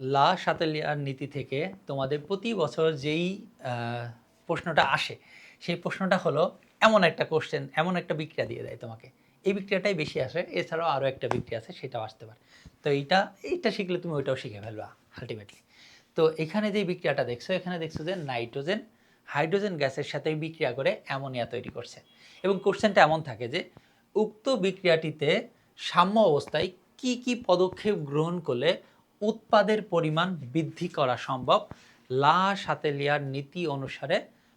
লা সাতেলিয়ার নীতি থেকে তোমাদের প্রতি বছর যেই প্রশ্নটা আসে, সেই প্রশ্নটা হলো, এমন একটা কোশ্চেন এমন একটা বিক্রিয়া দিয়ে দেয় তোমাকে। এই বিক্রিয়াটাই বেশি আসে, এছাড়াও আরও একটা বিক্রিয়া আছে, সেটাও আসতে পারে। তো এইটা এইটা শিখলে তুমি ওইটাও শিখে ফেলবা আলটিমেটলি তো এখানে যে বিক্রিয়াটা দেখছ, এখানে দেখছ যে নাইট্রোজেন হাইড্রোজেন গ্যাসের সাথে বিক্রিয়া করে অ্যামোনিয়া তৈরি করছে। এবং কোশ্চেনটা এমন থাকে যে, উক্ত বিক্রিয়াটিতে সাম্য অবস্থায় কি কি পদক্ষেপ গ্রহণ করলে উৎপাদের পরিমাণ বৃদ্ধি করা সম্ভব। লা সাতেলিয়ার নীতি অনুসারে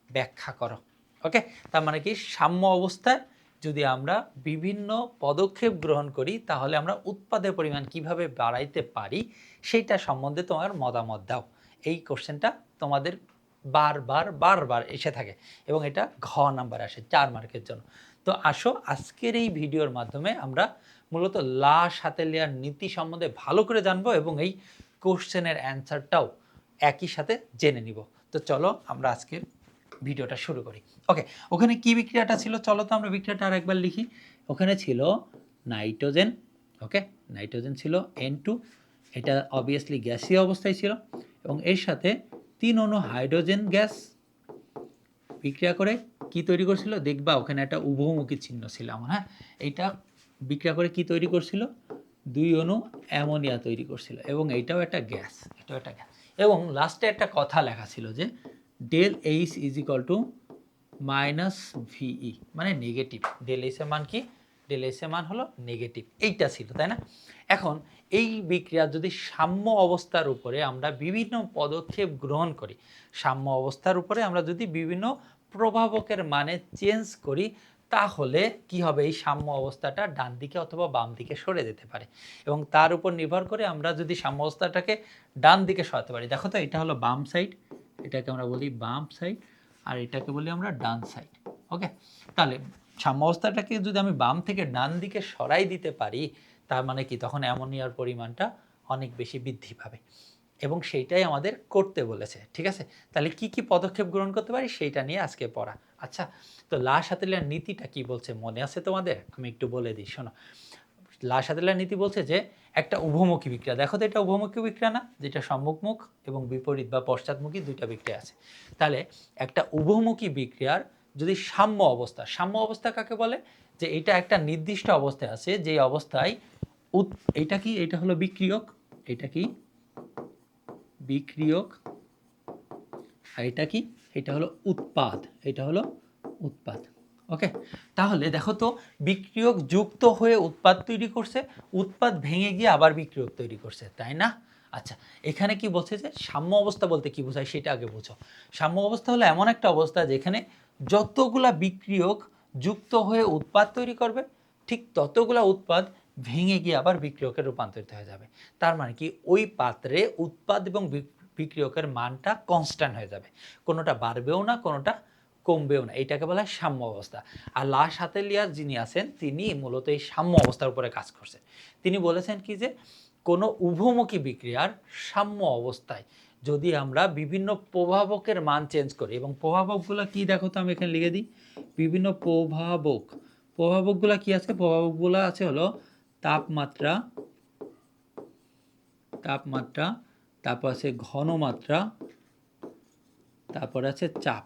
ব্যাখ্যা করো। ওকে? তার মানে কি? সাম্য অবস্থায় যদি আমরা বিভিন্ন পদক্ষেপ গ্রহণ করি, তাহলে আমরা উৎপাদের পরিমাণ কীভাবে বাড়াইতে পারি, সেইটা সম্বন্ধে তোমার মতামত দাও। এই কোশ্চেনটা তোমাদের বারবার বারবার এসে থাকে এবং এটা ঘ নাম্বার আসে, চার মার্কের জন্য। তো আসো, আজকের এই ভিডিওর মাধ্যমে আমরা মূলত লা সাতেলিয়ার নীতি সম্বন্ধে ভালো করে জানব এবং এই কোশ্চেনের অ্যান্সারটাও একই সাথে জেনে নিব। তো চলো আমরা আজকের ভিডিওটা শুরু করি। ওকে, ওখানে কি বিক্রিয়াটা ছিল? চলো তো আমরা বিক্রিয়াটা আর একবার লিখি। ওখানে ছিল নাইট্রোজেন, ওকে? নাইট্রোজেন ছিল এন টু এটা অবভিয়াসলি গ্যাসীয় অবস্থায় ছিল এবং এর সাথে তিন অণু হাইড্রোজেন গ্যাস বিক্রিয়া করে কি তৈরি করছিল? দেখবা ওখানে একটা উভমুখী চিহ্ন ছিল আমার হ্যাঁ? এইটা বিক্রিয়া করে কি তৈরি করছিল? দুই অণু অ্যামোনিয়া তৈরি করছিল এবং এইটাও একটা গ্যাস, এটাও একটা গ্যাস। এবং লাস্টে একটা কথা লেখা ছিল যে del H is equal to minus ve মানে নেগেটিভ। ডেল এইচের মান কি? ডেল এইচের মান হলো নেগেটিভ। এইটা ছিল, তাই না? এখন এই বিক্রিয়া যদি সাম্য অবস্থার উপরে আমরা বিভিন্ন পদক্ষেপ গ্রহণ করি, সাম্য অবস্থার উপরে আমরা যদি বিভিন্ন প্রভাবকের মানে চেঞ্জ করি তাহলে কি হবে? এই সাম্য অবস্থাটা ডান দিকে অথবা বাম দিকে সরে যেতে পারে। এবং তার উপর নির্ভর করে আমরা যদি সাম্য অবস্থাটাকে ডান দিকে সরাতে পারি। দেখো তো, এটা হলো বাম সাইড এটাকে আমরা বলি বাম সাইড আর এটাকে বলি আমরা ডান সাইড ওকে তাহলে সাম্য অবস্থাটাকে যদি আমি বাম থেকে ডান দিকে সরাই দিতে পারি, তার মানে কি? তখন অ্যামোনিয়ার পরিমাণটা অনেক বেশি বৃদ্ধি পাবে। এবং সেইটাই আমাদের করতে বলেছে, ঠিক আছে? তাহলে কি কি পদক্ষেপ গ্রহণ করতে পারি সেইটা নিয়ে আজকে পড়া। আচ্ছা তো লাশ হাতেলিয়ার নীতিটা কি বলছে মনে আছে তোমাদের? আমি একটু বলে দিই, শোনো। লাশ হাতেলিয়ার নীতি বলছে যে, একটা উভমুখী বিক্রিয়া। দেখো তো এটা উভমুখী বিক্রিয়া না? যেটা সম্মুখমুখ এবং বিপরীত বা পশ্চাৎমুখী দুইটা বিক্রিয়া আছে। তাহলে একটা উভমুখী বিক্রিয়ার যদি সাম্য অবস্থা সাম্য অবস্থা কাকে বলে? যে এটা একটা নির্দিষ্ট অবস্থায় আছে যে অবস্থায় এটা কি? এটা হলো বিক্রিয়ক, এটা কি? বিক্রিয়ক, আর এটা কি? এটা হলো উৎপাদ, এটা হলো উৎপাদ। ওকে তাহলে দেখো তো, বিক্রিয়ক যুক্ত হয়ে উৎপাদ তৈরি করছে, উৎপাদ ভেঙে গিয়ে আবার বিক্রিয়ক তৈরি করছে, তাই না? আচ্ছা এখানে কি বলছে যে, সাম্য অবস্থা বলতে কি বোঝায় সেটা আগে বোঝো। সাম্য অবস্থা হলো এমন একটা অবস্থা যেখানে যতগুলা বিক্রিয়ক যুক্ত হয়ে উৎপাদ তৈরি করবে, ঠিক ততগুলা উৎপাদ ভেঙে গিয়ে আবার বিক্রিয়কে রূপান্তরিত হয়ে যাবে। তার মানে কি? ওই পাত্রে উৎপাদ এবং বিক্রিয়কের মানটা কনস্ট্যান্ট হয়ে যাবে। কোনোটা বাড়বেও না, কোনোটা কমবেও না। এইটাকে বলা হয় সাম্য অবস্থা। আর লাশ হাতেলিয়ার যিনি আছেন, তিনি মূলত এই সাম্য অবস্থার উপরে কাজ করছেন তিনি বলেছেন কি যে, কোনো উভমুখী বিক্রিয়ার সাম্য অবস্থায় যদি আমরা বিভিন্ন প্রভাবকের মান চেঞ্জ করি, এবং প্রভাবকগুলো কি দেখো তো আমি এখানে লিখে দিই। বিভিন্ন প্রভাবক। প্রভাবকগুলো কি আছে? প্রভাবকগুলো আছে হলো তাপমাত্রা তাপমাত্রা, তারপর আছে ঘনমাত্রা, তারপর আছে চাপ।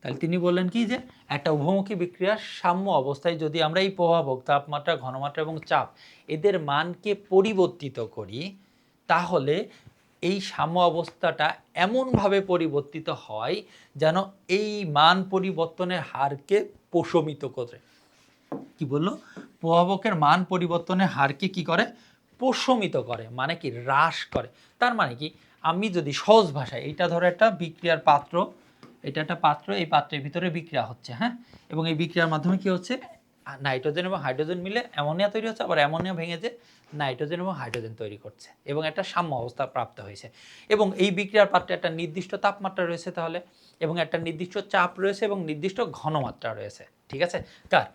তাহলে তিনি বললেন কি যে, একটা উভমুখী বিক্রিয়ার সাম্য অবস্থায় যদি আমরা এই প্রভাবক তাপমাত্রা, ঘনমাত্রা এবং চাপ এদের মানকে পরিবর্তিত করি, তাহলে এই সাম্য অবস্থাটা এমনভাবে পরিবর্তিত হয় যেন এই মান পরিবর্তনের হারকে প্রশমিত করে। কি বলল? প্রভাবকের মান পরিবর্তনের হারকে কি করে? প্রশমিত করে মানে কি হ্রাস করে। তার মানে কি, আমি যদি সহজ ভাষায়, এইটা ধরো একটা বিক্রিয়ার পাত্র, এটা একটা পাত্র, এই পাত্রের ভিতরে বিক্রিয়া হচ্ছে হ্যাঁ? এবং এই বিক্রিয়ার মাধ্যমে কি হচ্ছে? নাইট্রোজেন এবং হাইড্রোজেন মিলে অ্যামোনিয়া তৈরি হচ্ছে, আবার অ্যামোনিয়া ভেঙে যে নাইট্রোজেন এবং হাইড্রোজেন তৈরি করছে, এবং একটা সাম্য অবস্থা প্রাপ্ত হয়েছে। এবং এই বিক্রিয়ার পাত্রে একটা নির্দিষ্ট তাপমাত্রা রয়েছে তাহলে, এবং একটা নির্দিষ্ট চাপ রয়েছে, এবং নির্দিষ্ট ঘনমাত্রা রয়েছে, ঠিক আছে? কার?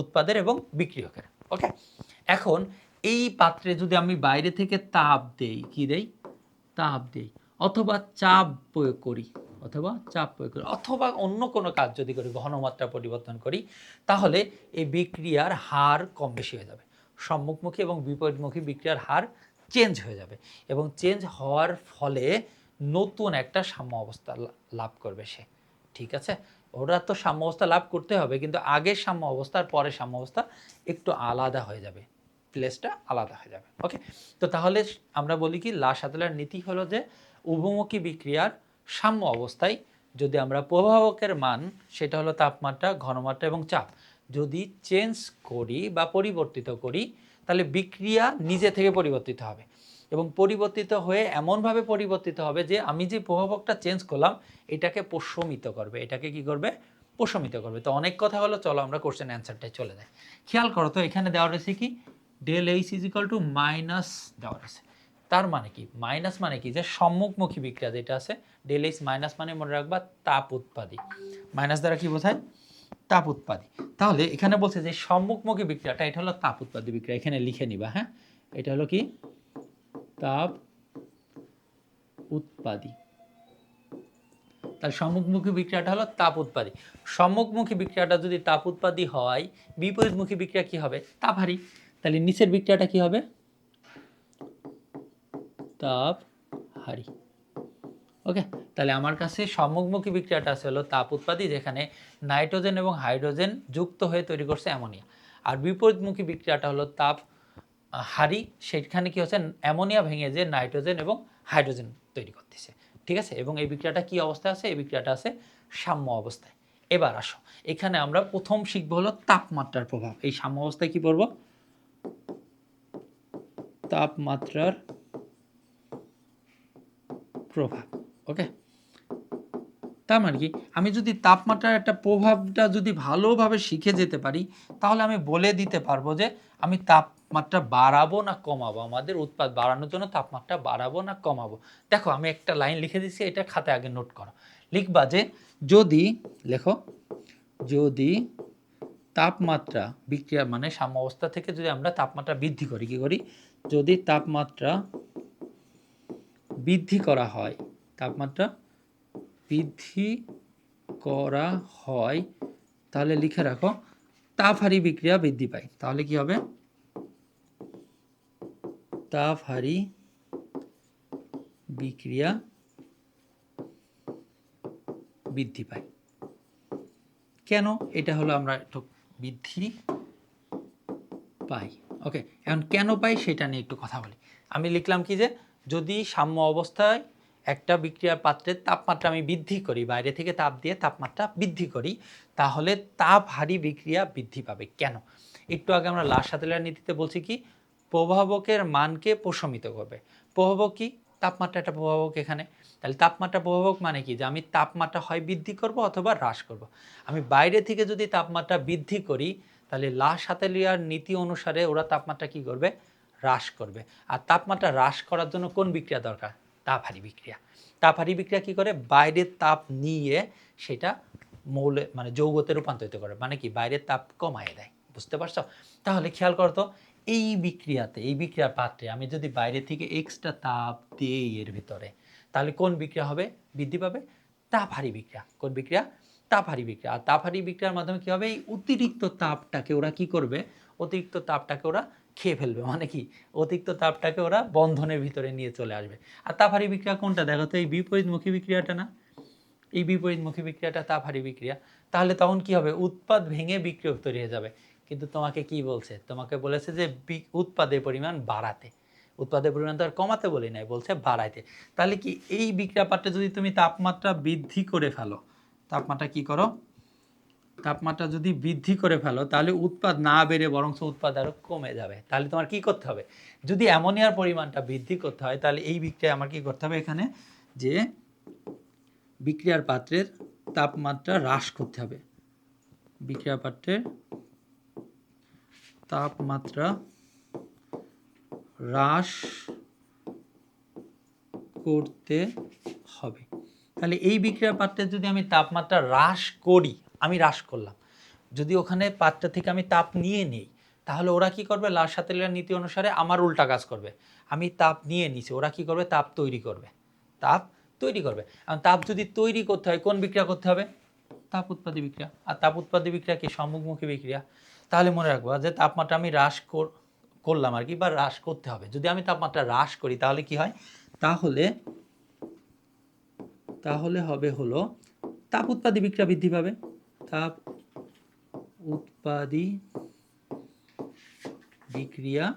উৎপাদের এবং বিক্রিয়কের। ওকে এখন এই পাত্রে যদি আমি বাইরে থেকে তাপ দেই কি দেই? তাপ দেই। অথবা চাপ প্রয়োগ করি অথবা চাপ প্রয়োগ করি অথবা অন্য কোনো কাজ যদি করি ঘনমাত্রা পরিবর্তন করি তাহলে এই বিক্রিয়ার হার কম বেশি হয়ে যাবে। সম্মুখমুখী এবং বিপরীতমুখী বিক্রিয়ার হার চেঞ্জ হয়ে যাবে এবং চেঞ্জ হওয়ার ফলে নতুন একটা সাম্য অবস্থা লাভ করবে সে। ঠিক আছে? ওরা তো সাম্য অবস্থা লাভ করতে হবে, কিন্তু আগের সাম্য অবস্থা আর পরের সাম্য অবস্থা একটু আলাদা হয়ে যাবে প্লেসটা আলাদা হয়ে যাবে ওকে তো তাহলে আমরা বলি কি লা সাতলার নীতি হলো যে উভমুখী বিক্রিয়ার সাম্য অবস্থায় যদি আমরা প্রভাবকের মান, সেটা হলো তাপমাত্রা, ঘনমাত্রা এবং চাপ, যদি চেঞ্জ করি বা পরিবর্তিত করি, তাহলে বিক্রিয়া নিজে থেকে পরিবর্তিত হবে। এবং পরিবর্তিত হয়ে এমনভাবে পরিবর্তিত হবে যে আমি যে প্রভাবকটা চেঞ্জ করলাম, এটাকে প্রশমিত করবে। এটাকে কি করবে? প্রশমিত করবে। তো অনেক কথা হলো, চলো আমরা কোশ্চেন অ্যান্সারটাই চলে যাই। খেয়াল করো তো, এখানে দেওয়া রয়েছে কি? Del H is equal to minus দেওয়া রয়েছে। তার মানে কি? মাইনাস মানে কি? যে সম্মুখমুখী বিক্রিয়া যেটা আছে ডেল এইচ মাইনাস মানে মনে রাখবা তাপ উৎপাদী। মাইনাস দ্বারা কি বোঝায়? তাপ উৎপাদী। তাহলে এখানে বলছে যে সম্মুখমুখী বিক্রিয়াটা, এটা হলো তাপ উৎপাদী বিক্রিয়া। এখানে লিখে নিবা হ্যাঁ? এটা হলো কি? উৎপাদী। তাহলে সম্মুখমুখী বিক্রিয়াটা হলো তাপ উৎপাদী। সম্মুখমুখী বিক্রিয়াটা যদি তাপ উৎপাদী হয়, বিপরীতমুখী বিক্রিয়া কি হবে? তাপহারী। তাহলে নিচের বিক্রিয়াটা কি হবে? তাপ হারি ওকে? তাহলে আমার কাছে সম্মুখমুখী বিক্রিয়াটা আছে হলো তাপ উৎপাদী, যেখানে নাইট্রোজেন এবং হাইড্রোজেন যুক্ত হয়ে তৈরি করছে অ্যামোনিয়া। আর বিপরীতমুখী বিক্রিয়াটা হলো তাপ হারি সেখানে কি হচ্ছে? অ্যামোনিয়া ভেঙে যে নাইট্রোজেন এবং হাইড্রোজেন তৈরি করতেছে। ঠিক আছে? এবং এই বিক্রিয়াটা কি অবস্থায় আছে? এই বিক্রিয়াটা আছে সাম্য অবস্থায়। এবার আসো। এখানে আমরা প্রথম শিখব হলো তাপমাত্রার প্রভাব। এই সাম্য অবস্থায় কি পড়ব? তাপমাত্রার প্রভাব। ওকে? তার মানে কি? আমি যদি তাপমাত্রার একটা প্রভাবটা যদি ভালোভাবে শিখে যেতে পারি, তাহলে আমি বলে দিতে পারব যে আমি তাপমাত্রা বাড়াবো না কমাবো। আমাদের উৎপাদ বাড়ানোর জন্য তাপমাত্রা বাড়াবো না কমাবো। দেখো, আমি একটা লাইন লিখে দিচ্ছি এটা খাতে আগে নোট করো। লিখবা যে যদি, লেখো, যদি তাপমাত্রা বিক্রিয়া মানে সাম্য অবস্থা থেকে যদি আমরা তাপমাত্রা বৃদ্ধি করি, কি করি? যদি তাপমাত্রা বৃদ্ধি করা হয়, তাপমাত্রা বৃদ্ধি করা হয়, তাহলে লিখে রাখো তাপহারী বিক্রিয়া বৃদ্ধি পায়। তাহলে কি হবে? তাপহারী বিক্রিয়া বৃদ্ধি পায়। কেন? এটা হলো আমরা একটু বৃদ্ধি পাই। ওকে এখন কেন পাই সেটা নিয়ে একটু কথা বলি। আমি লিখলাম কি যে, যদি সাম্য অবস্থায় একটা বিক্রিয়ার পাত্রের তাপমাত্রা আমি বৃদ্ধি করি, বাইরে থেকে তাপ দিয়ে তাপমাত্রা বৃদ্ধি করি, তাহলে তাপহারী বিক্রিয়া বৃদ্ধি পাবে। কেন? একটু আগে আমরা লাশ সাতেলার নীতিতে বলছি কি, প্রভাবকের মানকে প্রশমিত করবে। প্রভাবক কি? তাপমাত্রা একটা প্রভাবক এখানে। তাহলে তাপমাত্রা প্রভাবক মানে কি? যে আমি তাপমাত্রা হয় বৃদ্ধি করব অথবা হ্রাস করব। আমি বাইরে থেকে যদি তাপমাত্রা বৃদ্ধি করি, তাহলে লাশ হাতেলিয়ার নীতি অনুসারে ওরা তাপমাত্রা কি করবে? হ্রাস করবে। আর তাপমাত্রা হ্রাস করার জন্য কোন বিক্রিয়া দরকার? তাপহারী বিক্রিয়া। তাপহারী বিক্রিয়া কি করে? বাইরের তাপ নিয়ে সেটা মৌলে মানে যৌগতে রূপান্তরিত করে। মানে কি? বাইরের তাপ কমায় দেয়। বুঝতে পারছ? তাহলে খেয়াল করতো এই বিক্রিয়াতে, এই বিক্রিয়ার পাত্রে আমি যদি বাইরে থেকে এক্সট্রা তাপ দিই এর ভিতরে, তাহলে কোন বিক্রিয়া হবে? বৃদ্ধি পাবে তাপহারী বিক্রিয়া। কোন বিক্রিয়া? তাপহারী বিক্রিয়া। আর তাপহারী বিক্রিয়ার মাধ্যমে কী হবে? এই অতিরিক্ত তাপটাকে ওরা কি করবে? অতিরিক্ত তাপটাকে ওরা খেয়ে ফেলবে। মানে কি? অতিরিক্ত তাপটাকে ওরা বন্ধনের ভিতরে নিয়ে চলে আসবে। আর তাপহারী বিক্রিয়া কোনটা? দেখো তো, এই বিপরীতমুখী বিক্রিয়াটা না? এই বিপরীতমুখী বিক্রিয়াটা তাপহারী বিক্রিয়া। তাহলে তখন কি হবে? উৎপাদ ভেঙে বিক্রিয়ক তৈরি হয়ে যাবে। কিন্তু তোমাকে কি বলছে? তোমাকে বলেছে যে উৎপাদের পরিমাণ বাড়াতে। উৎপাদের পরিমাণ তো আর কমাতে বলি নাই, বলছে বাড়াইতে। তাহলে কি এই বিক্রিয়া যদি তুমি তাপমাত্রা বৃদ্ধি করে ফেলো, তাপমাত্রা কি করো? তাপমাত্রা যদি বৃদ্ধি করে ফেলো, তাহলে উৎপাদ না বেড়ে বরং উৎপাদ আরও কমে যাবে। তাহলে তোমার কি করতে হবে? যদি অ্যামোনিয়ার পরিমাণটা বৃদ্ধি করতে হয়, তাহলে এই বিক্রিয়ায় আমার কি করতে হবে এখানে? যে বিক্রিয়ার পাত্রের তাপমাত্রা হ্রাস করতে হবে। বিক্রিয়া পাত্রের তাপমাত্রা হ্রাস করতে হবে। তাহলে এই বিক্রিয়ার পাত্রে যদি আমি তাপমাত্রা হ্রাস করি আমি হ্রাস করলাম। যদি ওখানে পাত্র থেকে আমি তাপ নিয়ে নিই, তাহলে ওরা কি করবে? লাল সাতেলের নীতি অনুসারে আমার উল্টা কাজ করবে। আমি তাপ নিয়ে নিছি, ওরা কি করবে? তাপ তৈরি করবে। তাপ তৈরি করবে। আর তাপ যদি তৈরি করতে হয়, কোন বিক্রিয়া করতে হবে? তাপ উৎপাদী বিক্রিয়া। আর তাপ উৎপাদী বিক্রিয়া কি? সম্মুখমুখী বিক্রিয়া। তাহলে মনে রাখব যে তাপমাত্রা আমি হ্রাস কর- করলাম আর কি, বা হ্রাস করতে হবে। যদি আমি তাপমাত্রা হ্রাস করি, তাহলে কি হয়? তাহলে তাহলে হবে হলো, তাপ উৎপাদী বিক্রিয়া বৃদ্ধি পাবে। তাপ উৎপাদী বিক্রিয়া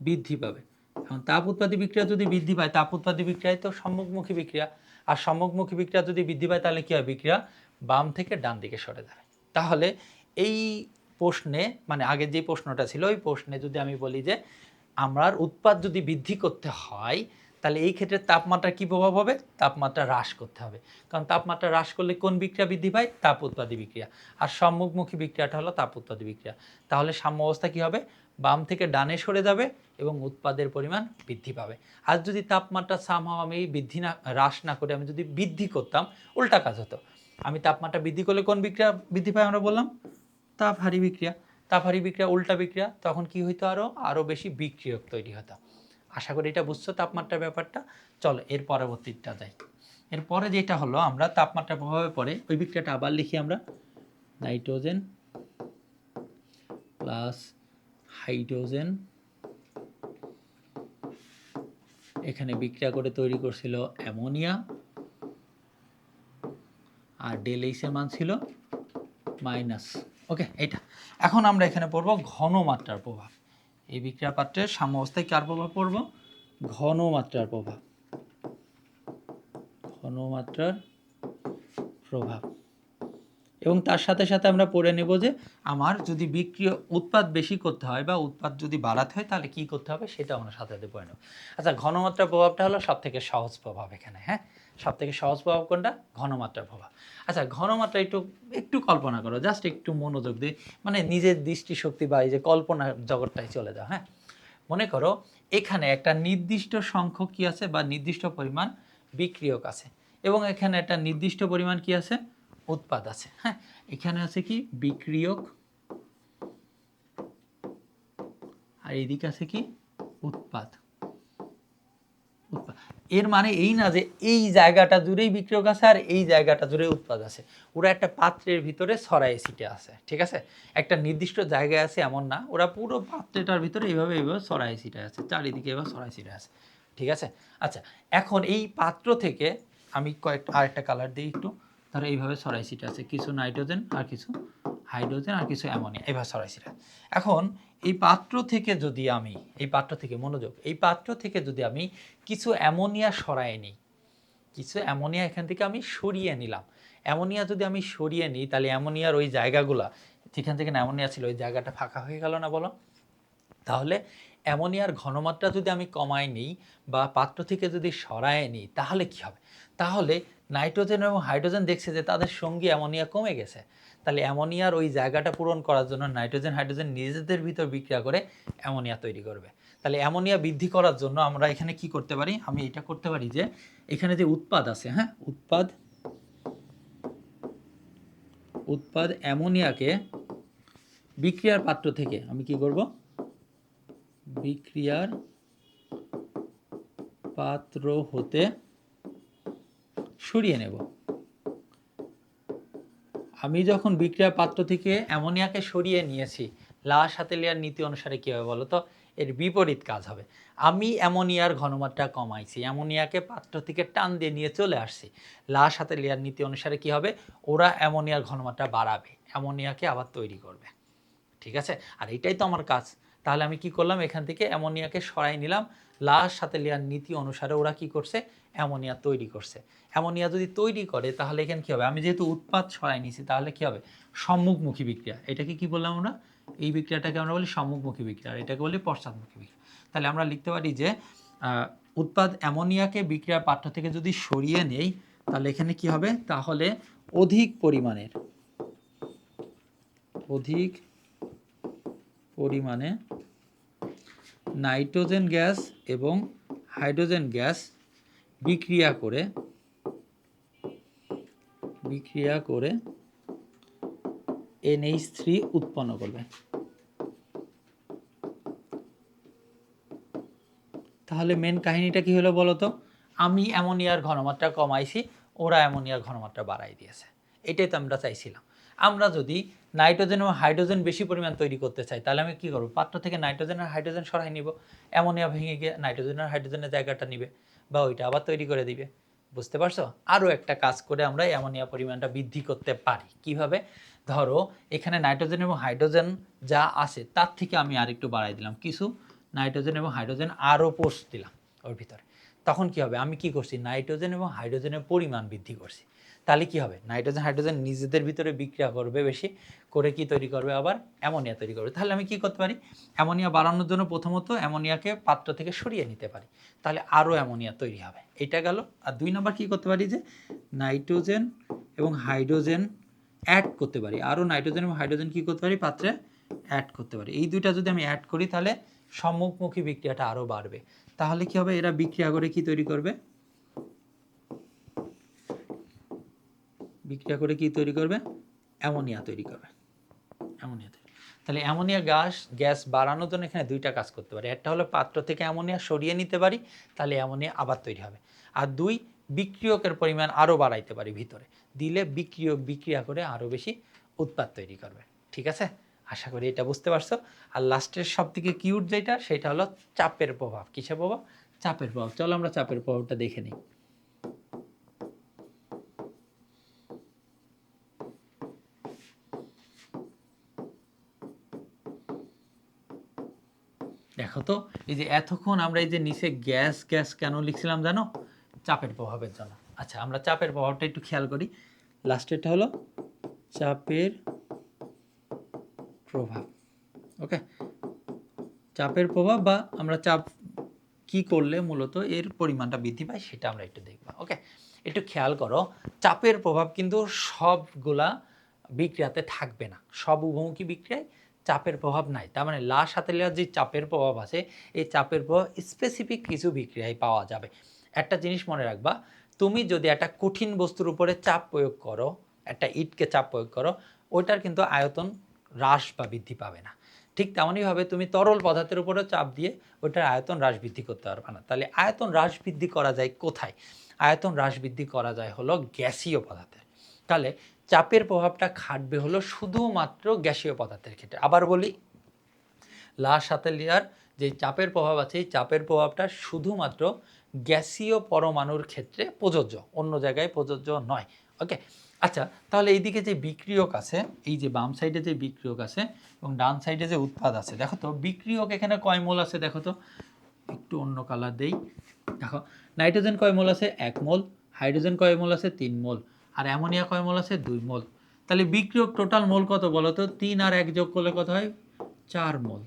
বৃদ্ধি পাবে। এখন তাপ উৎপাদী বিক্রিয়া যদি বৃদ্ধি পায়, তাপ উৎপাদী বিক্রিয়ায় তো সম্মুখমুখী বিক্রিয়া। আর সম্মুখমুখী বিক্রিয়া যদি বৃদ্ধি পায়, তাহলে কী হয়? বিক্রিয়া বাম থেকে ডান দিকে সরে যাবে। তাহলে এই প্রশ্নে মানে আগের যে প্রশ্নটা ছিল, ওই প্রশ্নে যদি আমি বলি যে আমার উৎপাদ যদি বৃদ্ধি করতে হয় তাহলে এই ক্ষেত্রে তাপমাত্রা কী প্রভাব হবে? তাপমাত্রা হ্রাস করতে হবে। কারণ তাপমাত্রা হ্রাস করলে কোন বিক্রিয়া বৃদ্ধি পায়? তাপ উৎপাদী বিক্রিয়া। আর সম্মুখমুখী বিক্রিয়াটা হলো তাপ উৎপাদী বিক্রিয়া। তাহলে সাম্য অবস্থা কী হবে? বাম থেকে ডানে সরে যাবে এবং উৎপাদের পরিমাণ বৃদ্ধি পাবে। আর যদি তাপমাত্রা সামহাও আমি বৃদ্ধি না, হ্রাস না করে আমি যদি বৃদ্ধি করতাম, উল্টা কাজ হতো। আমি তাপমাত্রা বৃদ্ধি করলে কোন বিক্রিয়া বৃদ্ধি পায় আমরা বললাম? তাপহারী বিক্রিয়া। তাপহারী বিক্রিয়া, উল্টা বিক্রিয়া। তখন কি হইতো আরও আরও বেশি বিক্রিয়ক তৈরি হতো। আশা করি এটা বুঝছ তাপমাত্রার ব্যাপারটা। চলো, এর পরবর্তীটা যাই। এরপরে যেটা হলো, আমরা তাপমাত্রার প্রভাবে পড়ে, ওই বিক্রিয়াটা আবার লিখি আমরা। Nitrogen plus hydrogen. এখানে বিক্রিয়া করে তৈরি করছিল অ্যামোনিয়া। আর ডেল এইচের মান ছিল মাইনাস। ওকে, এটা। এখন আমরা এখানে পড়ব ঘনমাত্রার প্রভাব। এই বিক্রিয়া পাত্রের সাম্য অবস্থায় কার প্রভাব পড়ব? ঘনমাত্রার প্রভাব। ঘনমাত্রার প্রভাব। এবং তার সাথে সাথে আমরা পড়ে নেব যে আমার যদি বিক্রিয় উৎপাদ বেশি করতে হয় বা উৎপাদ যদি বাড়াতে হয়, তাহলে কি করতে হবে? সেটা আমরা সাথে সাথে পড়ে নেব। আচ্ছা ঘনমাত্রার প্রভাবটা হলো সব থেকে সহজ প্রভাব এখানে হ্যাঁ? সব থেকে সহজ প্রভাব কোনটা? ঘনমাত্রার প্রভাব। আচ্ছা ঘনমাত্রা একটু একটু কল্পনা করো জাস্ট একটু মনোযোগ দিয়ে মানে নিজের দৃষ্টিশক্তি বা এই যে কল্পনা জগৎটাই চলে যাও হ্যাঁ? মনে করো, এখানে একটা নির্দিষ্ট সংখ্যক কি আছে বা নির্দিষ্ট পরিমাণ বিক্রিয়ক আছে, এবং এখানে একটা নির্দিষ্ট পরিমাণ কি আছে? উৎপাদ আছে হ্যাঁ? এখানে আছে কি? বিক্রিয়ক, আর এইদিকে আছে কি? উৎপাদ। উৎপাদ। এর মানে এই না যে এই জায়গাটা জুড়েই বিক্রিয়ক আছে আর এই জায়গাটা জুড়ে উৎপাদ আছে। ওরা একটা পাত্রের ভিতরে ছড়াই সিটে আছে, ঠিক আছে? একটা নির্দিষ্ট জায়গায় আছে এমন না, ওরা পুরো পাত্রটার ভিতরে এইভাবে এইভাবে ছড়াই সিটে আছে, চারিদিকে এভাবে ছড়াই সিটে আছে, ঠিক আছে? আচ্ছা এখন এই পাত্র থেকে আমি কয়েকটা, আরেকটা কালার দিই একটু। ধরো এইভাবে ছড়াই সিটে আছে, কিছু নাইট্রোজেন আর কিছু হাইড্রোজেন আর কিছু অ্যামোনিয়া এইভাবে ছড়াই সিটে এখন এই পাত্র থেকে যদি আমি, এই পাত্র থেকে মনোযোগ, এই পাত্র থেকে যদি আমি কিছু অ্যামোনিয়া সরাই নিই, কিছু অ্যামোনিয়া এখান থেকে আমি সরিয়ে নিলাম। অ্যামোনিয়া যদি আমি সরিয়ে নিই, তাহলে অ্যামোনিয়ার ওই জায়গাগুলা, যেখান থেকে অ্যামোনিয়া ছিল, ওই জায়গাটা ফাঁকা হয়ে গেল না বলো? তাহলে অ্যামোনিয়ার ঘনমাত্রা যদি আমি কমাই নিই বা পাত্র থেকে যদি সরায় নিই, তাহলে কি হবে? তাহলে নাইট্রোজেন এবং হাইড্রোজেন দেখছে যে তাদের সঙ্গী অ্যামোনিয়া কমে গেছে। তাহলে অ্যামোনিয়ার ওই জায়গাটা পূরণ করার জন্য নাইট্রোজেন, হাইড্রোজেন নিজেদের ভিতর বিক্রিয়া করে অ্যামোনিয়া তৈরি করবে। তাহলে অ্যামোনিয়া বৃদ্ধি করার জন্য আমরা এখানে কি করতে পারি? আমি এটা করতে পারি যে এখানে যে উৎপাদ আছে হ্যাঁ? উৎপাদ উৎপাদ অ্যামোনিয়াকে বিক্রিয়ার পাত্র থেকে আমি কি করব? বিক্রিয়ার পাত্র হতে সরিয়ে নেব। আমি যখন বিক্রিয়ার পাত্র থেকে অ্যামোনিয়াকে সরিয়ে নিয়েছি লাশ হাতে লেয়ার নীতি অনুসারে কী হবে বলো তো? এর বিপরীত কাজ হবে। আমি অ্যামোনিয়ার ঘনমাত্রা কমাইছি, অ্যামোনিয়াকে পাত্র থেকে টান দিয়ে নিয়ে চলে আসছি। লাশ হাতে লেয়ার নীতি অনুসারে কি হবে? ওরা অ্যামোনিয়ার ঘনমাত্রা বাড়াবে, অ্যামোনিয়াকে আবার তৈরি করবে। ঠিক আছে? আর এটাই তো আমার কাজ। তাহলে আমি কি করলাম? এখান থেকে অ্যামোনিয়াকে সরাই নিলাম। লাশ সাথে লেয়ার নীতি অনুসারে ওরা কি করছে? অ্যামোনিয়া তৈরি করছে। অ্যামোনিয়া যদি তৈরি করে, তাহলে এখানে কি হবে? আমি যেহেতু উৎপাদ সরাই নিছি তাহলে কি হবে? সম্মুখমুখী বিক্রিয়া। এটাকে কি বললাম আমরা? এই বিক্রিয়াটাকে আমরা বলি সম্মুখমুখী বিক্রিয়া। আর এটাকে বলি পশ্চাৎমুখী বিক্রিয়া। তাহলে আমরা লিখতে পারি যে উৎপাদ অ্যামোনিয়াকে বিক্রিয়ার পাত্র থেকে যদি সরিয়ে নেই, তাহলে এখানে কি হবে? তাহলে অধিক পরিমাণের, অধিক পরিমাণে নাইট্রোজেন গ্যাস এবং হাইড্রোজেন গ্যাস বিক্রিয়া করে বিক্রিয়া করে এনএইচ থ্রি উৎপন্ন করবে। তাহলে মেন কাহিনীটা কি হলো বলো তো? আমি অ্যামোনিয়ার ঘনমাত্রা কমাইছি, ওরা অ্যামোনিয়ার ঘনমাত্রা বাড়াই দিয়েছে। এটাই তো আমরা চাইছিলাম। আমরা যদি নাইট্রোজেন এবং হাইড্রোজেন বেশি পরিমাণ তৈরি করতে চাই, তাহলে আমি কি করব? পাত্র থেকে নাইট্রোজেন আর হাইড্রোজেন সরাই নিব। অ্যামোনিয়া ভেঙে গিয়ে নাইট্রোজেন আর হাইড্রোজেনের জায়গাটা নিবে বা ওইটা আবার তৈরি করে দিবে। বুঝতে পারছ? আরও একটা কাজ করে আমরা অ্যামোনিয়া পরিমাণটা বৃদ্ধি করতে পারি। কীভাবে? ধরো, এখানে নাইট্রোজেন এবং হাইড্রোজেন যা আছে, তার থেকে আমি আরেকটু বাড়াই দিলাম। কিছু নাইট্রোজেন এবং হাইড্রোজেন আরও পোষ দিলাম ওর ভিতরে। তখন কি হবে? আমি কি করছি? নাইট্রোজেন এবং হাইড্রোজেনের পরিমাণ বৃদ্ধি করছি। তাহলে কি হবে? নাইট্রোজেন, হাইড্রোজেন নিজেদের ভিতরে বিক্রিয়া করবে বেশি, করে কি তৈরি করবে? আবার অ্যামোনিয়া তৈরি করবে। তাহলে আমি কি করতে পারি? অ্যামোনিয়া বাড়ানোর জন্য প্রথমত অ্যামোনিয়াকে পাত্র থেকে সরিয়ে নিতে পারি। তাহলে আরও অ্যামোনিয়া তৈরি হবে। এটা গেল। আর দুই নম্বর কি করতে পারি যে, নাইট্রোজেন এবং হাইড্রোজেন অ্যাড করতে পারি। আরও নাইট্রোজেন এবং হাইড্রোজেন কি করতে পারি? পাত্রে অ্যাড করতে পারি। এই দুইটা যদি আমি অ্যাড করি, তাহলে সম্মুখমুখী বিক্রিয়াটা আরও বাড়বে। তাহলে কি হবে? এরা বিক্রিয়া করে কি তৈরি করবে? বিক্রিয়া করে কি তৈরি করবে? অ্যামোনিয়া তৈরি করবে। অ্যামোনিয়া তৈরি। তাহলে অ্যামোনিয়া গ্যাস গ্যাস বাড়ানোর জন্য এখানে দুইটা কাজ করতে পারি। একটা হলো পাত্র থেকে অ্যামোনিয়া সরিয়ে নিতে পারি, তাহলে অ্যামোনিয়া আবার তৈরি হবে। আর দুই, বিক্রিয়কের পরিমাণ আরও বাড়াইতে পারি ভিতরে। দিলে বিক্রিয়ক বিক্রিয়া করে আরও বেশি উৎপাদ তৈরি করবে। ঠিক আছে? আশা করি এটা বুঝতে পারছ। আর লাস্টের সব থেকে কিউট যেটা, সেটা হলো চাপের প্রভাব। কিসের প্রভাব? চাপের প্রভাব। চলো আমরা চাপের প্রভাবটা দেখে নিই। তো এই যে এতক্ষণ আমরা এই যে নিচে গ্যাস গ্যাস কেন লিখছিলাম জানো? চাপের প্রভাবের জন্য। আচ্ছা আমরা চাপের প্রভাবটা একটু খেয়াল করি। লাস্টেরটা হলো চাপের প্রভাব। ওকে চাপের প্রভাব বা আমরা চাপ কি করলে মূলত এর পরিমাণটা বৃদ্ধি পায় সেটা আমরা একটু দেখব। ওকে একটু খেয়াল করো, চাপের প্রভাব কিন্তু সবগুলা বিক্রিয়াতে থাকবে না। সব উভমুখী বিক্রিয়ায় চাপের প্রভাব নাই। তার মানে লাশ হাতে লেয়ার যে চাপের প্রভাব আছে, এই চাপের প্রভাব স্পেসিফিক কিছু বিক্রিয়ায় পাওয়া যাবে। একটা জিনিস মনে রাখবা, তুমি যদি একটা কঠিন বস্তুর উপরে চাপ প্রয়োগ করো, একটা ইটকে চাপ প্রয়োগ করো, ওইটার কিন্তু আয়তন হ্রাস বা বৃদ্ধি পাবে না। ঠিক তেমনইভাবে তুমি তরল পদার্থের উপরেও চাপ দিয়ে ওইটার আয়তন হ্রাস বৃদ্ধি করতে পারবে না। তাহলে আয়তন হ্রাস বৃদ্ধি করা যায় কোথায়? আয়তন হ্রাস বৃদ্ধি করা যায় হলো গ্যাসীয় পদার্থের। তাহলে চাপের প্রভাবটা খাটবে হলো শুধুমাত্র গ্যাসীয় পদার্থের ক্ষেত্রে। আবার বলি লাশ সাথে লেয়ার যে চাপের প্রভাব আছে, এই চাপের প্রভাবটা শুধুমাত্র গ্যাসীয় পরমাণুর ক্ষেত্রে প্রযোজ্য, অন্য জায়গায় প্রযোজ্য নয়। ওকে আচ্ছা তাহলে এইদিকে যে বিক্রিয়ক আছে, এই যে বাম সাইডে যে বিক্রিয়ক আছে এবং ডান সাইডে যে উৎপাদ আছে, দেখো তো, বিক্রিয়ক এখানে কয় মোল আছে দেখো তো? একটু অন্য কালার দেই। দেখো নাইট্রোজেন কয় মোল আছে? এক মোল। হাইড্রোজেন কয় মোল আছে? তিন মোল। আর অ্যামোনিয়া কয় মোল আছে? দুই মোল। তাহলে বিক্রিয়ক টোটাল মোল কত বলো তো? তিন আর এক যোগ করলে কত হয়? চার মোল।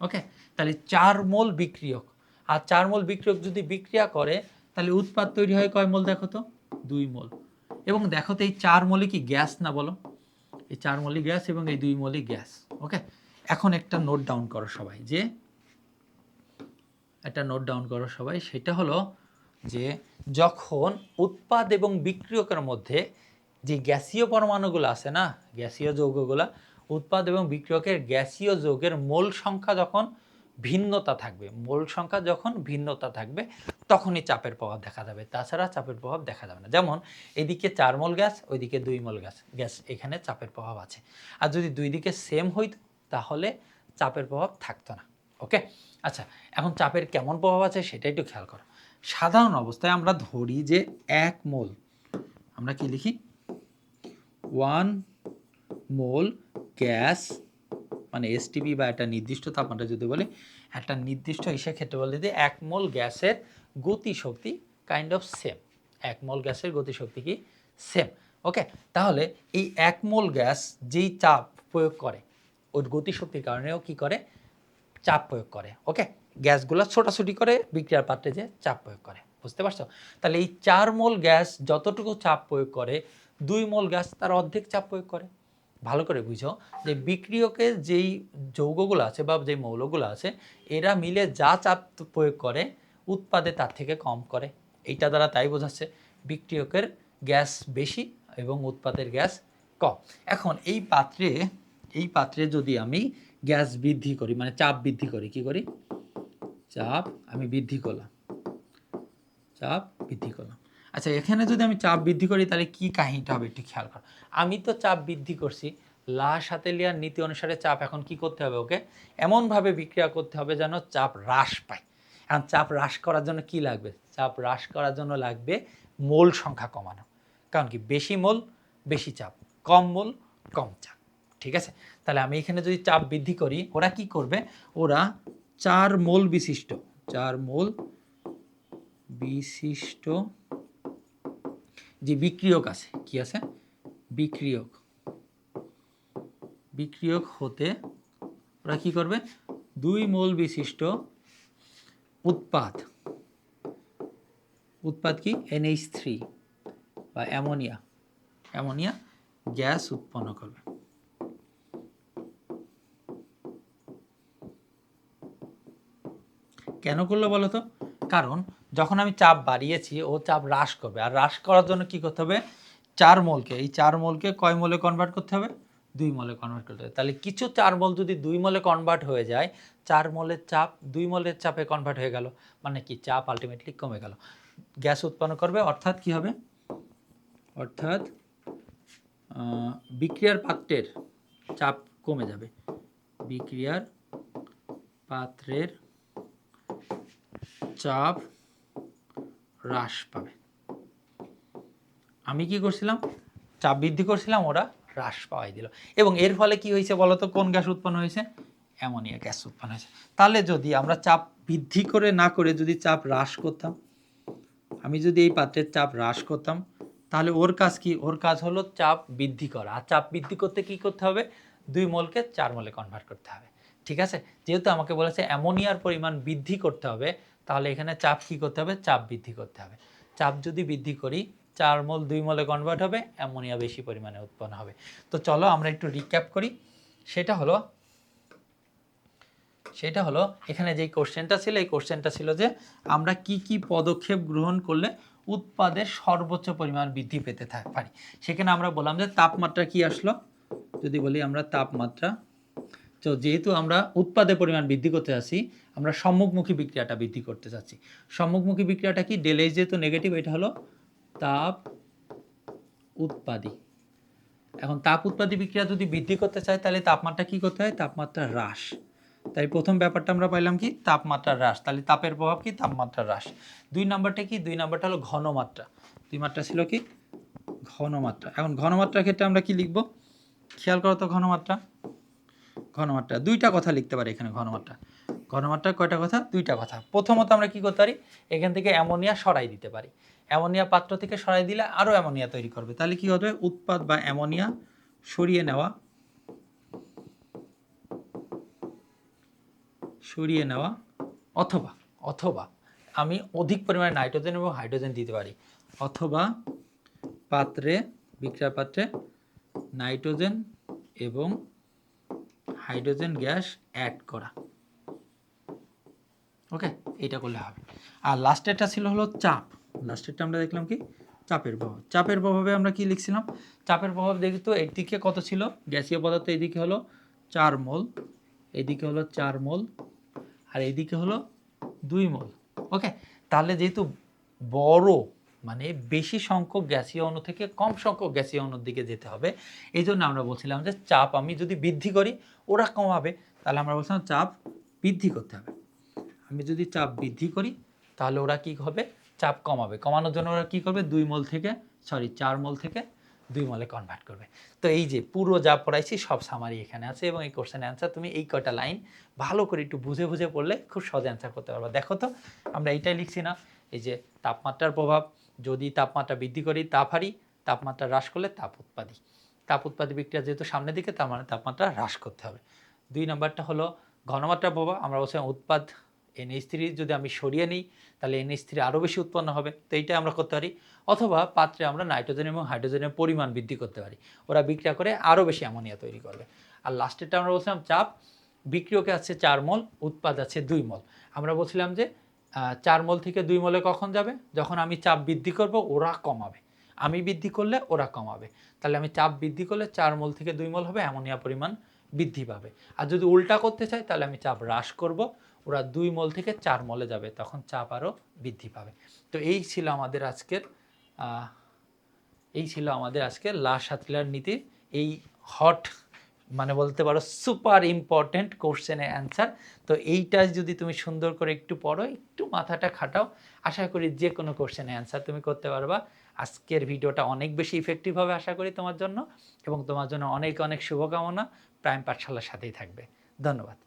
ওকে? তাহলে চার মোল বিক্রিয়ক। আর চার মোল বিক্রিয়ক যদি বিক্রিয়া করে, তাহলে উৎপাদ তৈরি হয় কয় মোল দেখো তো? দুই মোল। এবং দেখো তো এই চার মোলে কি গ্যাস না বলো? এই চার মোলি গ্যাস এবং এই দুই মোলি গ্যাস। ওকে? এখন একটা নোট ডাউন করো সবাই, যে? একটা নোট ডাউন করো সবাই, সেটা হলো যে যখন উৎপাদ এবং বিক্রিয়কের মধ্যে যে গ্যাসীয় পরমাণুগুলো আছে না, গ্যাসীয় যৌগগুলা, উৎপাদ এবং বিক্রিয়কের গ্যাসীয় যৌগের মোল সংখ্যা যখন ভিন্নতা থাকবে, মোল সংখ্যা যখন ভিন্নতা থাকবে, তখনই চাপের প্রভাব দেখা যাবে। তাছাড়া চাপের প্রভাব দেখা যাবে না। যেমন এদিকে চার মোল গ্যাস, ওইদিকে দুই মোল গ্যাস গ্যাস এখানে চাপের প্রভাব আছে। আর যদি দুই দিকে সেম হইতো, তাহলে চাপের প্রভাব থাকতো না। ওকে আচ্ছা এখন চাপের কেমন প্রভাব আছে সেটা একটু খেয়াল করো। সাধারণ অবস্থায় আমরা ধরি যে এক মোল। আমরা কি লিখি? ওয়ান মোল গ্যাস মানে এসটিপি বা একটা নির্দিষ্ট তাপমাত্রা যদি বলি, একটা নির্দিষ্ট হিসেবে ক্ষেত্রে বলে যে এক মোল গ্যাসের গতিশক্তি কাইন্ড অফ সেম এক মোল গ্যাসের গতিশক্তি কি? সেম ওকে তাহলে এই এক মোল গ্যাস যেই চাপ প্রয়োগ করে, ওর গতিশক্তির কারণেও কি করে? চাপ প্রয়োগ করে। ওকে গ্যাসগুলো ছোটাছুটি করে বিক্রিয়ার পাত্রে যে চাপ প্রয়োগ করে। বুঝতে পারছ? তাহলে এই চার মোল গ্যাস যতটুকু চাপ প্রয়োগ করে, দুই মোল গ্যাস তার অর্ধেক চাপ প্রয়োগ করে। ভালো করে বুঝো যে বিক্রিয়কের যেই যৌগগুলো আছে বা যেই মৌলগুলো আছে, এরা মিলে যা চাপ প্রয়োগ করে, উৎপাদে তার থেকে কম করে। এইটা দ্বারা তাই বোঝাচ্ছে বিক্রিয়কের গ্যাস বেশি এবং উৎপাদের গ্যাস কম। এখন এই পাত্রে এই পাত্রে যদি আমি গ্যাস বৃদ্ধি করি মানে চাপ বৃদ্ধি করি, কি করি? চাপ আমি বৃদ্ধি করলাম। চাপ বৃদ্ধি করলাম। আচ্ছা এখানে যদি আমি চাপ বৃদ্ধি করি, তাহলে কি কাহিনীটা হবে একটু খেয়াল কর। আমি তো চাপ বৃদ্ধি করছি, লা সাথে লিয়ার নীতি অনুসারে চাপ এখন কি করতে হবে ওকে? এমনভাবে বিক্রিয়া করতে হবে যেন চাপ হ্রাস পায়। এখন চাপ হ্রাস করার জন্য কি লাগবে? চাপ হ্রাস করার জন্য লাগবে মোল সংখ্যা কমানো। কারণ কি? বেশি মোল, বেশি চাপ। কম মোল, কম চাপ। ঠিক আছে? তাহলে আমি এখানে যদি চাপ বৃদ্ধি করি, ওরা কি করবে? ওরা চার মোল বিশিষ্ট, চার মোল বিশিষ্ট যে বিক্রিয়ক আছে। কি আছে? বিক্রিয়ক। বিক্রিয়ক হতে ওরা কি করবে? দুই মোল বিশিষ্ট উৎপাদ। উৎপাদ কি? এনএইচ থ্রি বা অ্যামোনিয়া। অ্যামোনিয়া গ্যাস উৎপন্ন করবে। কেন করল বলো তো? কারণ যখন আমি চাপ বাড়িয়েছি, ও চাপ হ্রাস করবে। আর হ্রাস করার জন্য কি করতে হবে? চার মোলকে। এই চার মোলকে কয় মোলে কনভার্ট করতে হবে? দুই মোলে কনভার্ট করতে হবে। তাহলে কিছু চার মোল যদি দুই মোলে কনভার্ট হয়ে যায়, চার মোলের চাপ দুই মোলের চাপে কনভার্ট হয়ে গেল। মানে কি? চাপ আলটিমেটলি কমে গেল। গ্যাস উৎপন্ন করবে, অর্থাৎ কি হবে? অর্থাৎ বিক্রিয়ার পাত্রের চাপ কমে যাবে। বিক্রিয়ার পাত্রের চাপ হ্রাস পাবে। আমি কি করছিলাম? চাপ বৃদ্ধি করছিলাম, ওরা হ্রাস পাওয়াই দিল। এবং এর ফলে কি হয়েছে বলতো কোন গ্যাস উৎপন্ন হয়েছে? অ্যামোনিয়া গ্যাস উৎপন্ন হয়েছে। তাহলে যদি আমরা চাপ বৃদ্ধি করে না করে যদি চাপ হ্রাস করতাম, আমি যদি এই পাত্রের চাপ হ্রাস করতাম, তাহলে ওর কাজ কি? ওর কাজ হলো চাপ বৃদ্ধি করা। আর চাপ বৃদ্ধি করতে কি করতে হবে? দুই মোলকে চার মোলে কনভার্ট করতে হবে। ঠিক আছে? যেহেতু আমাকে বলেছে অ্যামোনিয়ার পরিমাণ বৃদ্ধি করতে হবে তাহলে এখানে চাপ কি করতে হবে? চাপ বৃদ্ধি করতে হবে। চাপ যদি বৃদ্ধি করি, চার মোল, দুই মোলে কনভার্ট হবে, অ্যামোনিয়া বেশি পরিমাণে উৎপন্ন হবে। তো চলো আমরা একটু রিক্যাপ করি। সেটা হলো সেটা হলো, এখানে যে কোশ্চেনটা ছিল, এই কোশ্চেনটা ছিল যে, আমরা কি কি পদক্ষেপ গ্রহণ করলে উৎপাদের সর্বোচ্চ পরিমাণ বৃদ্ধি পেতে পারি? সেখানে আমরা বললাম যে তাপমাত্রা কি আসলো? যদি বলি আমরা তাপমাত্রা তো যেহেতু আমরা উৎপাদের পরিমাণ বৃদ্ধি করতে যাচ্ছি, আমরা সম্মুখমুখী বিক্রিয়াটা বৃদ্ধি করতে চাচ্ছি সম্মুখমুখী বিক্রিয়াটা কি? ডেল এইচ যেহেতু নেগেটিভ এটা হলো তাপ উৎপাদী। এখন তাপ উৎপাদী বিক্রিয়া যদি বৃদ্ধি করতে চাই তাহলে তাপমাত্রা কি করতে হয়? তাপমাত্রা হ্রাস। তাই প্রথম ব্যাপারটা আমরা পাইলাম কি? তাপমাত্রা হ্রাস। তাহলে তাপের প্রভাব কি? তাপমাত্রা হ্রাস। দুই নাম্বারটা কি? দুই নাম্বারটা হলো ঘনমাত্রা। দুই মাত্রা ছিল কি? ঘনমাত্রা। এখন ঘনমাত্রার ক্ষেত্রে আমরা কি লিখব? খেয়াল করো তো ঘনমাত্রা। ঘনমাত্রা, দুইটা কথা লিখতে পারি এখানে ঘনমাত্রা। ঘনমাত্রা কয়টা কথা? দুইটা কথা। প্রথমত আমরা কি করতে পারি? এখান থেকে অ্যামোনিয়া সরাই দিতে পারি। অ্যামোনিয়া পাত্র থেকে সরাই দিলে আরও অ্যামোনিয়া তৈরি করবে। তাহলে কি হবে? উৎপাদ বা অ্যামোনিয়া সরিয়ে নেওয়া সরিয়ে নেওয়া অথবা অথবা আমি অধিক পরিমাণে নাইট্রোজেন এবং হাইড্রোজেন দিতে পারি। অথবা পাত্রে বিক্রয় পাত্রে নাইট্রোজেন এবং হাইড্রোজেন গ্যাস অ্যাড করা। ওকে এটা করলে হবে। আর লাস্টেরটা ছিল হলো চাপ। লাস্টেরটা আমরা দেখলাম কি? চাপের প্রভাব। চাপের প্রভাবে আমরা কি লিখছিলাম? চাপের প্রভাব দেখি তো একদিকে কত ছিল? গ্যাসীয় পদার্থ এদিকে হলো চার মোল এদিকে হলো চার মোল, আর এদিকে হলো দুই মোল। ওকে, তাহলে যেহেতু বড় মানে বেশি সংখ্যক গ্যাসীয় অণু থেকে কম সংখ্যক গ্যাসীয় অণুর দিকে যেতে হবে। এই জন্য আমরা বলছিলাম যে চাপ আমি যদি বৃদ্ধি করি, ওরা কমাবে। তাহলে আমরা বলছিলাম চাপ বৃদ্ধি করতে হবে। আমি যদি চাপ বৃদ্ধি করি, তাহলে ওরা কি হবে চাপ কমাবে। কমানোর জন্য ওরা কী করবে? দুই মোল থেকে সরি চার মোল থেকে দুই মলে কনভার্ট করবে। তো এই যে পুরো যা পড়াইছি, সব সামারি এখানে আছে এবং এই কোশ্চেন অ্যান্সার তুমি এই কয়টা লাইন ভালো করে একটু বুঝে বুঝে পড়লে খুব সহজে অ্যান্সার করতে পারবে। দেখো তো, আমরা এইটাই লিখছি না। এই যে তাপমাত্রার প্রভাব যদি তাপমাত্রা বৃদ্ধি করি, তাপ হারি, তাপমাত্রা হ্রাস করলে তাপ উৎপাদী। তাপ উৎপাদী বিক্রিয়া যেহেতু সামনের দিকে, তার মানে তাপমাত্রা হ্রাস করতে হবে। দুই নম্বরটা হলো ঘনমাত্রা প্রভাব আমরা বলছিলাম উৎপাদ এনএইচ থ্রি যদি আমি সরিয়ে নিই, তাহলে এনএইচ থ্রি আরও বেশি উৎপন্ন হবে। তো এইটা আমরা করতে পারি। অথবা পাত্রে আমরা নাইট্রোজেন এবং হাইড্রোজেনের পরিমাণ বৃদ্ধি করতে পারি। ওরা বিক্রিয়া করে আরও বেশি অ্যামোনিয়া তৈরি করবে। আর লাস্টেরটা আমরা বলছিলাম চাপ। বিক্রিয়কে আছে চার মল, উৎপাদ আছে দুই মল। আমরা বলছিলাম যে চার মোল থেকে দুই মোলে কখন যাবে? যখন আমি চাপ বৃদ্ধি করব, ওরা কমাবে। আমি বৃদ্ধি করলে ওরা কমাবে। তাহলে আমি চাপ বৃদ্ধি করলে চার মোল থেকে দুই মোল হবে, অ্যামোনিয়া পরিমাণ বৃদ্ধি পাবে। আর যদি উল্টা করতে চাই তাহলে আমি চাপ হ্রাস করব, ওরা দুই মোল থেকে চার মলে যাবে, তখন চাপ আরও বৃদ্ধি পাবে। তো এই ছিল আমাদের আজকের এই ছিল আমাদের আজকে লাশ সাতলার নীতি। এই হট মানে বলতে পারো সুপার ইম্পর্টেন্ট কোশ্চেনের অ্যান্সার তো এইটা যদি তুমি সুন্দর করে একটু পড়ো, একটু মাথাটা খাটাও, আশা করি যে কোনো কোশ্চেনের অ্যান্সার তুমি করতে পারবা। আজকের ভিডিওটা অনেক বেশি ইফেক্টিভ হবে আশা করি তোমার জন্য, এবং তোমার জন্য অনেক অনেক শুভকামনা। প্রাইম পাঠশালার সাথেই থাকবে। ধন্যবাদ।